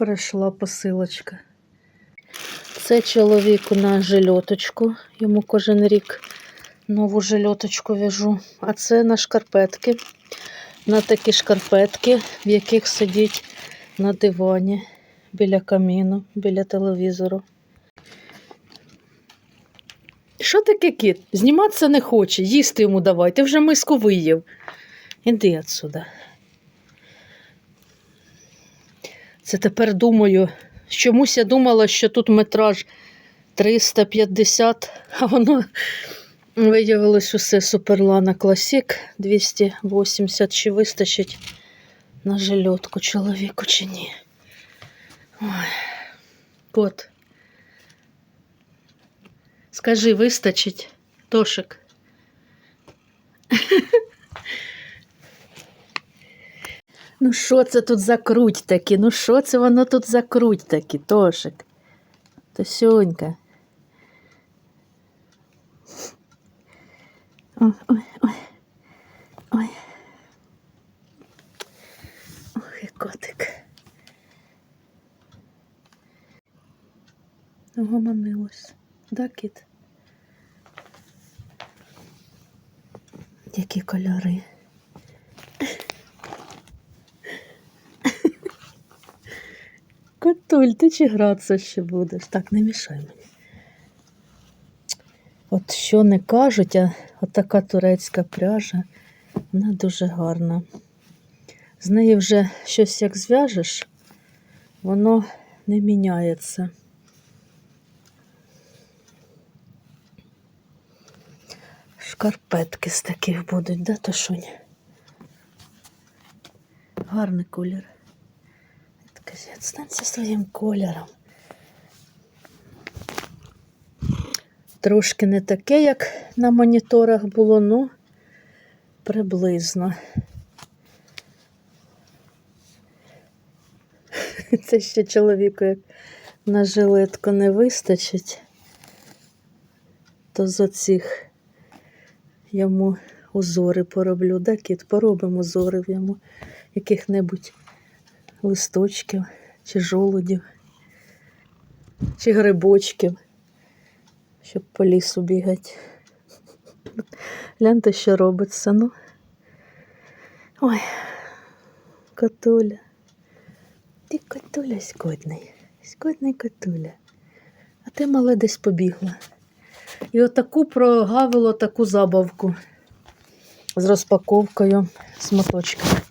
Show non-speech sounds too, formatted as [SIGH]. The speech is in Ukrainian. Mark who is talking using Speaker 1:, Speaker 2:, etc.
Speaker 1: прийшла посилочка. Це чоловіку на жильоточку. Йому кожен рік нову жильоточку в'яжу. А це на шкарпетки. На такі шкарпетки, в яких сидіть на дивані, біля каміну, біля телевізору. Що таке кіт? Зніматися не хоче, їсти йому давай. Ти вже миску виїв. Іди отсюда. Це тепер думаю, чомусь я думала, що тут метраж 350, а воно виявилось усе Суперлана Класік 280 чи вистачить на жильотку чоловіку чи ні. Ой. Кот. Скажи, вистачить, Тошик. Ну, що це тут за круть такі? Ну, що це воно тут за круть такі, Тошик? Тосюнька. Ой, ой, ой. Ох, і котик. Гомонилось. Да, кіт? Які кольори. Котуль, ти чи гратися ще будеш? Так, не мішай мені. От що не кажуть, а от така турецька пряжа, вона дуже гарна. З неї вже щось як зв'яжеш, воно не міняється. Шкарпетки з таких будуть, да, Тошунь? Гарний колір. Казі, станься своїм кольором. Трошки не таке, як на моніторах було, ну приблизно. [LAUGHS] Це ще чоловіку, як на жилетку не вистачить, то з оцих йому узори пороблю, да, кіт, поробимо узори в йому яких-небудь листочків, чи жолудів, чи грибочків, щоб по лісу бігати. Гляньте, що робиться, ну. Ой, котуля. Ти котуля скотний, скотний котуля. А ти мале десь побігла. І отаку прогавило таку забавку з розпаковкою з.